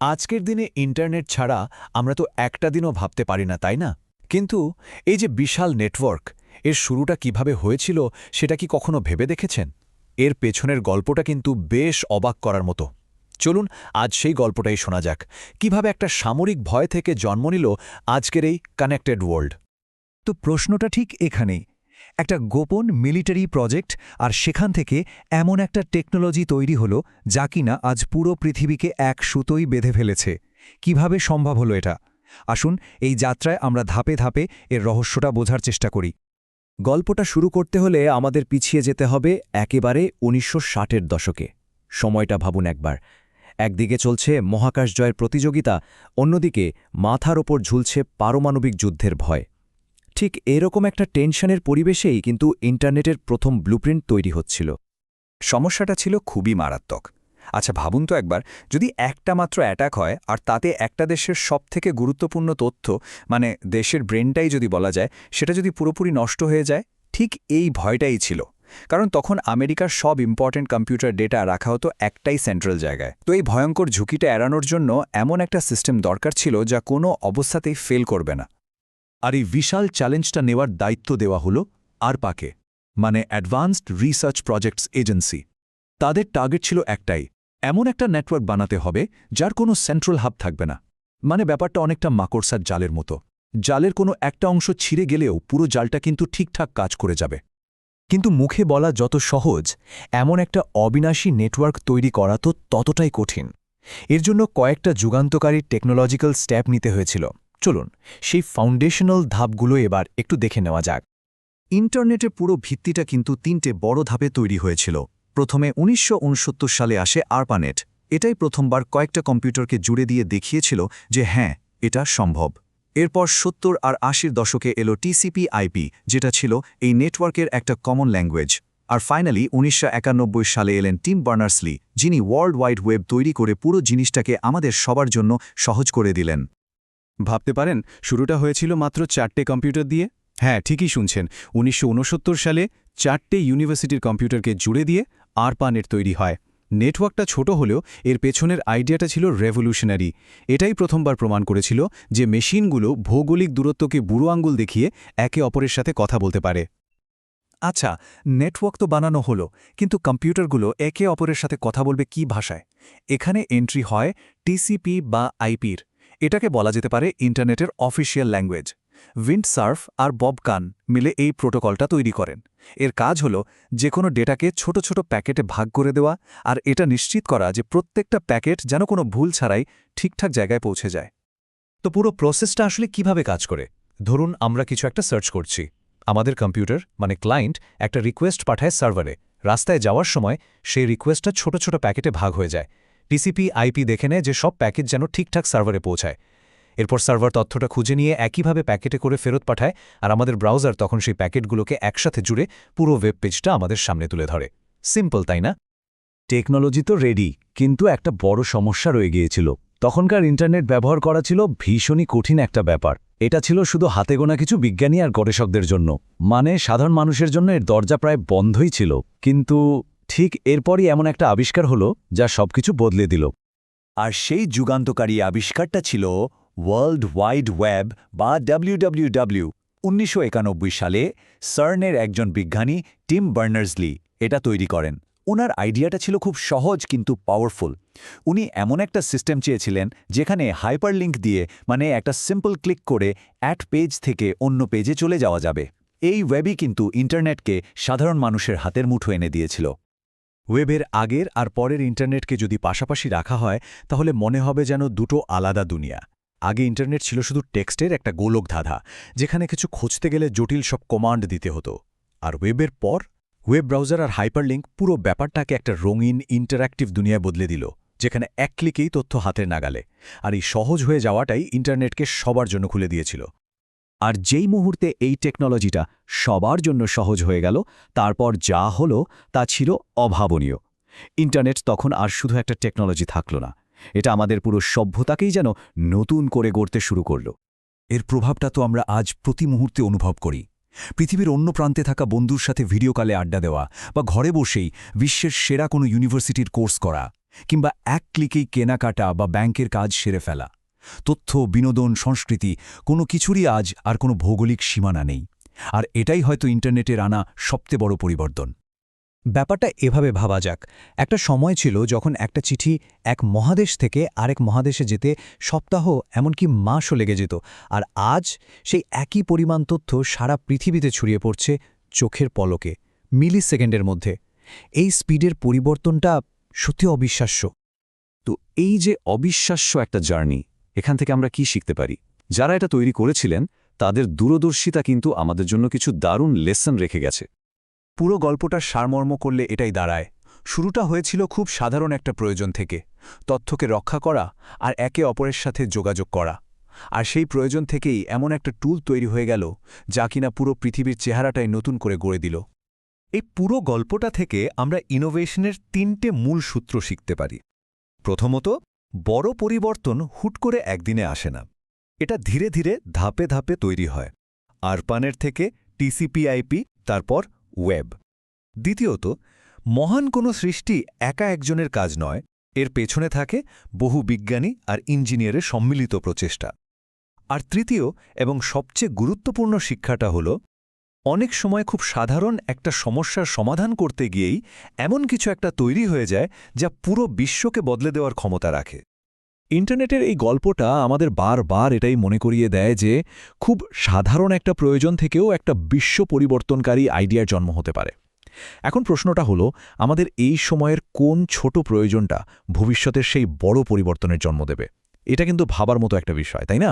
আজকের দিনে ইন্টারনেট ছাড়া আমরা তো একটা দিনও ভাবতে পারি না, তাই না? কিন্তু এই যে বিশাল নেটওয়ার্ক, এর শুরুটা কীভাবে হয়েছিল সেটা কি কখনো ভেবে দেখেছেন? এর পেছনের গল্পটা কিন্তু বেশ অবাক করার মতো। চলুন আজ সেই গল্পটাই শোনা যাক। কীভাবে একটা সামরিক ভয় থেকে জন্ম নিল আজকের এই কানেক্টেড ওয়ার্ল্ড তো প্রশ্নটা ঠিক এখানেই। একটা গোপন মিলিটারি প্রজেক্ট আর সেখান থেকে এমন একটা টেকনোলজি তৈরি হলো যা কিনা আজ পুরো পৃথিবীকে এক সুতোই বেঁধে ফেলেছে। কীভাবে সম্ভব হলো এটা? আসুন এই যাত্রায় আমরা ধাপে ধাপে এর রহস্যটা বোঝার চেষ্টা করি। গল্পটা শুরু করতে হলে আমাদের পিছিয়ে যেতে হবে একেবারে উনিশশো ষাটের দশকে। সময়টা ভাবুন একবার। একদিকে চলছে মহাকাশ জয়ের প্রতিযোগিতা, অন্যদিকে মাথার ওপর ঝুলছে পারমাণবিক যুদ্ধের ভয়। ঠিক এরকম একটা টেনশনের পরিবেশেই কিন্তু ইন্টারনেটের প্রথম ব্লুপ্রিন্ট তৈরি হচ্ছিল। সমস্যাটা ছিল খুবই মারাত্মক। আচ্ছা ভাবুন তো একবার, যদি একটা মাত্র অ্যাটাক হয়, আর তাতে একটা দেশের সবথেকে গুরুত্বপূর্ণ তথ্য মানে দেশের ব্রেনটাই যদি বলা যায়, সেটা যদি পুরোপুরি নষ্ট হয়ে যায়, ঠিক এই ভয়টাই ছিল। কারণ তখন আমেরিকার সব ইম্পর্ট্যান্ট কম্পিউটার ডেটা রাখা হতো একটাই সেন্ট্রাল জায়গায়। তো এই ভয়ঙ্কর ঝুঁকিটা এড়ানোর জন্য এমন একটা সিস্টেম দরকার ছিল যা কোনো অবস্থাতেই ফেল করবে না। আর এই বিশাল চ্যালেঞ্জটা নেওয়ার দায়িত্ব দেওয়া হল আর পাকে মানে অ্যাডভান্সড রিসার্চ প্রজেক্টস এজেন্সি তাদের টার্গেট ছিল একটাই, এমন একটা নেটওয়ার্ক বানাতে হবে যার কোনো সেন্ট্রাল হাব থাকবে না। মানে ব্যাপারটা অনেকটা মাকড়সার জালের মতো। জালের কোনো একটা অংশ ছিঁড়ে গেলেও পুরো জালটা কিন্তু ঠিকঠাক কাজ করে যাবে। কিন্তু মুখে বলা যত সহজ, এমন একটা অবিনাশী নেটওয়ার্ক তৈরি করা তো ততটাই কঠিন। এর জন্য কয়েকটা যুগান্তকারী টেকনোলজিক্যাল স্টেপ নিতে হয়েছিল। চলুন, সেই ফাউন্ডেশনাল ধাপগুলো এবার একটু দেখে নেওয়া যাক। ইন্টারনেটের পুরো ভিত্তিটা কিন্তু তিনটে বড় ধাপে তৈরি হয়েছিল। প্রথমে উনিশশো উনসত্তর সালে আসে আরপানেট। এটাই প্রথমবার কয়েকটা কম্পিউটারকে জুড়ে দিয়ে দেখিয়েছিল যে হ্যাঁ এটা সম্ভব। এরপর সত্তর আর আশির দশকে এলো টিসিপি আইপি, যেটা ছিল এই নেটওয়ার্কের একটা কমন ল্যাঙ্গুয়েজ আর ফাইনালি উনিশশো একানব্বই সালে এলেন টিম বার্নার্সলি যিনি ওয়ার্ল্ড ওয়াইড ওয়েব তৈরি করে পুরো জিনিসটাকে আমাদের সবার জন্য সহজ করে দিলেন। ভাবতে পারেন, শুরুটা হয়েছিল মাত্র চারটে কম্পিউটার দিয়ে? হ্যাঁ ঠিকই শুনছেন। উনিশশো উনসত্তর সালে চারটে ইউনিভার্সিটির কম্পিউটারকে জুড়ে দিয়ে আরপানেট তৈরি হয়। নেটওয়ার্কটা ছোট হলেও এর পেছনের আইডিয়াটা ছিল রেভলিউশনারি। এটাই প্রথমবার প্রমাণ করেছিল যে মেশিনগুলো ভৌগোলিক দূরত্বকে বুড়ো আঙ্গুল দেখিয়ে একে অপরের সাথে কথা বলতে পারে। আচ্ছা নেটওয়ার্ক তো বানানো হলো, কিন্তু কম্পিউটারগুলো একে অপরের সাথে কথা বলবে কি ভাষায়? এখানে এন্ট্রি হয় টিসিপি বা আইপির। এটাকে বলা যেতে পারে ইন্টারনেটের অফিসিয়াল ল্যাঙ্গুয়েজ। উইন্ড সার্ফ আর বব কান মিলে এই প্রোটোকলটা তৈরি করেন। এর কাজ হল যে কোনো ডেটাকে ছোট ছোট প্যাকেটে ভাগ করে দেওয়া আর এটা নিশ্চিত করা যে প্রত্যেকটা প্যাকেট যেন কোনো ভুল ছাড়াই ঠিকঠাক জায়গায় পৌঁছে যায়। তো পুরো প্রসেসটা আসলে কীভাবে কাজ করে? ধরুন আমরা কিছু একটা সার্চ করছি। আমাদের কম্পিউটার মানে ক্লায়েন্ট, একটা রিকোয়েস্ট পাঠায় সার্ভারে। রাস্তায় যাওয়ার সময় সেই রিকোয়েস্টটা ছোট ছোট প্যাকেটে ভাগ হয়ে যায়। টিসিপি আইপি দেখে নেয় যে সব প্যাকেট যেন ঠিকঠাক সার্ভারে পৌঁছায়। এরপর সার্ভার তথ্যটা খুঁজে নিয়ে একইভাবে প্যাকেটে করে ফেরত পাঠায় আর আমাদের ব্রাউজার তখন সেই প্যাকেটগুলোকে একসাথে জুড়ে পুরো ওয়েব পেজটা আমাদের সামনে তুলে ধরে। সিম্পল, তাই না? টেকনোলজি তো রেডি, কিন্তু একটা বড় সমস্যা রয়ে গিয়েছিল। তখনকার ইন্টারনেট ব্যবহার করা ছিল ভীষণই কঠিন একটা ব্যাপার। এটা ছিল শুধু হাতে গোনা কিছু বিজ্ঞানী আর গবেষকদের জন্য। মানে সাধারণ মানুষের জন্য এর দরজা প্রায় বন্ধই ছিল। কিন্তু ঠিক এরপরই এমন একটা আবিষ্কার হলো যা সবকিছু বদলে দিল। আর সেই যুগান্তকারী আবিষ্কারটা ছিল ওয়ার্ল্ড ওয়াইড ওয়েব বা ডাব্লিউডাব্লিউডাব্লিউ উনিশশো সালে সার্নের একজন বিজ্ঞানী টিম বার্নার্সলি এটা তৈরি করেন। ওনার আইডিয়াটা ছিল খুব সহজ কিন্তু পাওয়ারফুল। উনি এমন একটা সিস্টেম চেয়েছিলেন যেখানে হাইপারলিঙ্ক দিয়ে মানে একটা সিম্পল ক্লিক করে অ্যাট পেজ থেকে অন্য পেজে চলে যাওয়া যাবে। এই ওয়েবই কিন্তু ইন্টারনেটকে সাধারণ মানুষের হাতের মুঠো এনে দিয়েছিল। ওয়েবের আগের আর পরের ইন্টারনেটকে যদি পাশাপাশি রাখা হয়, তাহলে মনে হবে যেন দুটো আলাদা দুনিয়া। আগে ইন্টারনেট ছিল শুধু টেক্সটের একটা গোলক ধাঁধা, যেখানে কিছু খুঁজতে গেলে জটিল সব কমান্ড দিতে হতো। আর ওয়েবের পর, ওয়েব ব্রাউজার আর হাইপারলিঙ্ক পুরো ব্যাপারটাকে একটা রঙিন, ইন্টারঅ্যাক্টিভ দুনিয়ায় বদলে দিল, যেখানে এক ক্লিকেই তথ্য হাতের নাগালে। আর এই সহজ হয়ে যাওয়াটাই ইন্টারনেটকে সবার জন্য খুলে দিয়েছিল। আর যেই মুহূর্তে এই টেকনোলজিটা সবার জন্য সহজ হয়ে গেল, তারপর যা হলো তা ছিল অভাবনীয়। ইন্টারনেট তখন আর শুধু একটা টেকনোলজি থাকল না, এটা আমাদের পুরো সভ্যতাকেই যেন নতুন করে গড়তে শুরু করল। এর প্রভাবটা তো আমরা আজ প্রতি মুহূর্তে অনুভব করি। পৃথিবীর অন্য প্রান্তে থাকা বন্ধুর সাথে ভিডিও কলে আড্ডা দেওয়া বা ঘরে বসেই বিশ্বের সেরা কোনো ইউনিভার্সিটির কোর্স করা কিংবা এক ক্লিকেই কেনাকাটা বা ব্যাংকের কাজ সেরে ফেলা। তথ্য, বিনোদন, সংস্কৃতি, কোনো কিছুরই আজ আর কোনো ভৌগোলিক সীমানা নেই। আর এটাই হয়তো ইন্টারনেটের আনা সবচেয়ে বড় পরিবর্তন। ব্যাপারটা এভাবে ভাবা যাক। একটা সময় ছিল যখন একটা চিঠি এক মহাদেশ থেকে আরেক মহাদেশে যেতে সপ্তাহ, এমনকি মাসও লেগে যেত। আর আজ সেই একই পরিমাণ তথ্য সারা পৃথিবীতে ছড়িয়ে পড়ছে চোখের পলকে মিলি সেকেন্ডের মধ্যে। এই স্পিডের পরিবর্তনটা সত্যি অবিশ্বাস্য। তো এই যে অবিশ্বাস্য একটা জার্নি এখান থেকে আমরা কি শিখতে পারি? যারা এটা তৈরি করেছিলেন, তাদের দূরদর্শিতা কিন্তু আমাদের জন্য কিছু দারুণ লেসন রেখে গেছে। পুরো গল্পটার সারমর্ম করলে এটাই দাঁড়ায়। শুরুটা হয়েছিল খুব সাধারণ একটা প্রয়োজন থেকে। তথ্যকে রক্ষা করা আর একে অপরের সাথে যোগাযোগ করা। আর সেই প্রয়োজন থেকেই এমন একটা টুল তৈরি হয়ে গেল, যা কিনা পুরো পৃথিবীর চেহারাটাই নতুন করে গড়ে দিল। এই পুরো গল্পটা থেকে আমরা ইনোভেশনের তিনটে মূল সূত্র শিখতে পারি। প্রথমত বড় পরিবর্তন হুট করে একদিনে আসে না। এটা ধীরে ধীরে ধাপে ধাপে তৈরি হয়। আরপানের থেকে টিসিপিআইপি, তারপর ওয়েব। দ্বিতীয়ত, মহান কোনো সৃষ্টি একা একজনের কাজ নয়, এর পেছনে থাকে বহু বিজ্ঞানী আর ইঞ্জিনিয়ারের সম্মিলিত প্রচেষ্টা। আর তৃতীয় এবং সবচেয়ে গুরুত্বপূর্ণ শিক্ষাটা হল অনেক সময় খুব সাধারণ একটা সমস্যার সমাধান করতে গিয়েই এমন কিছু একটা তৈরি হয়ে যায় যা পুরো বিশ্বকে বদলে দেওয়ার ক্ষমতা রাখে। ইন্টারনেটের এই গল্পটা আমাদের বারবার এটাই মনে করিয়ে দেয় যে খুব সাধারণ একটা প্রয়োজন থেকেও একটা বিশ্ব পরিবর্তনকারী আইডিয়ার জন্ম হতে পারে। এখন প্রশ্নটা হলো, আমাদের এই সময়ের কোন ছোট প্রয়োজনটা ভবিষ্যতের সেই বড় পরিবর্তনের জন্ম দেবে? এটা কিন্তু ভাবার মতো একটা বিষয়, তাই না?